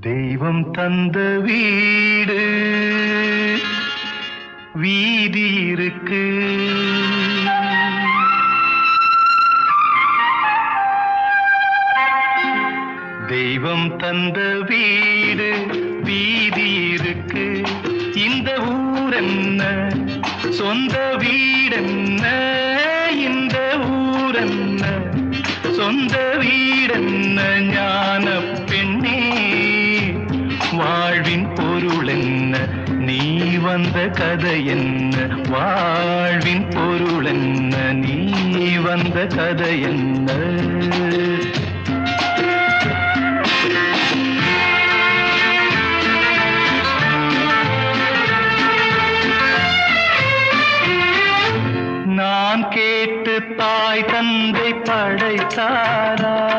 தெய்வம் தந்த வீடு வீதி இருக்கு. தெய்வம் தந்த வீடு வீதி இருக்கு. இந்த ஊரென்ன? சொந்த வீடென்ன? இந்த ஊரென்ன? சொந்த வீடென்ன? ஞான வந்த கதை என்ன? வாழ்வின் பொருள் என்ன? நீ வந்த கதை என்ன? நான் கேட்டு தாய் தந்தை படைத்தாரா?